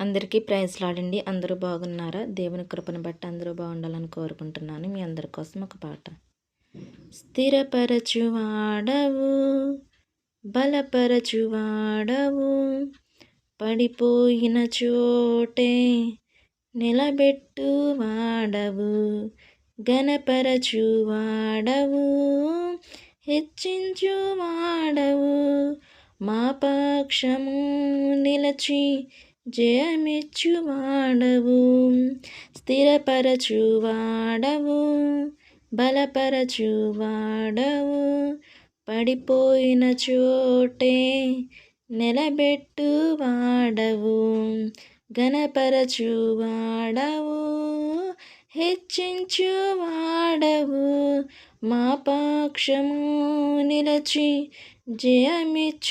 అందరికీ ప్రైజ్లాడండి అందరూ బాగున్నారా? దేవుని కృపను బట్టి అందరూ బాగుండాలని కోరుకుంటున్నాను. మీ అందరి కోసం ఒక పాట. స్థిరపరచువాడవు బలపరచువాడవు పడిపోయిన చోటే నిలబెట్టువాడవు గణపరచువాడవు హెచ్చించువాడవు మా పక్షము నిలచి జయమిచ్చువాడవు స్థిరపరచువాడవు బలపరచువాడవు. పడిపోయిన చోటే నిలబెట్టువాడవు గణపరచువాడవు హెచ్చించువాడవు మా పాక్షము నిలచి జయమిచ్చువాడవు.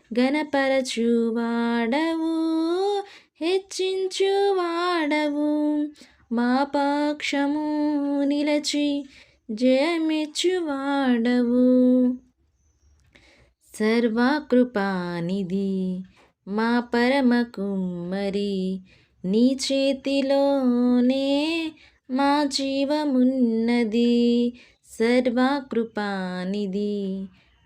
గణపరచువాడవు హెచ్చించువాడవు. మా పక్షము నిలచి జయమిచ్చువాడవు. సర్వకృపానిది మా పరమకుమ్మరి నీ చేతిలోనే మా జీవమున్నది. సర్వకృపానిది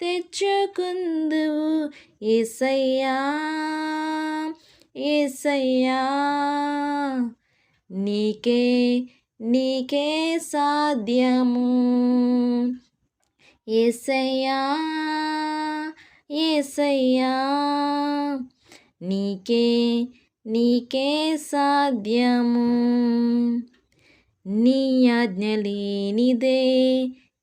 తెచ్చుకుందువు ఏసయ్యా ఏసయ్యా. నీకే నీకే సాధ్యము. ఏసయ్యా ఏసయ్యా. నీకే నీకే సాధ్యము. నీ ఆజ్ఞ లేనిదే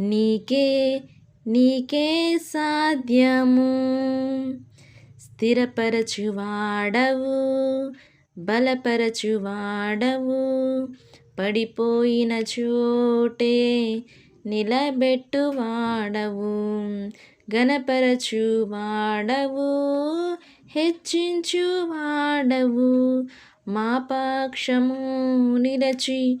నీకే నీకే సాధ్యము. స్థిరపరచువాడవు బలపరచువాడవు. పడిపోయిన చోటే నిలబెట్టువాడవు. గణపరచువాడవు హెచ్చించువాడవు. మా పక్షము నిలచి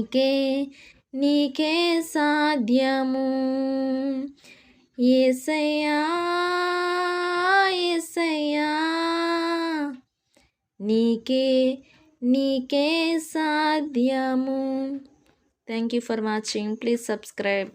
నీకే నీకే సాధ్యము. ఏసయ్యా ఏసయ్యా నీకే నీకే సాధ్యము. Thank you for watching please subscribe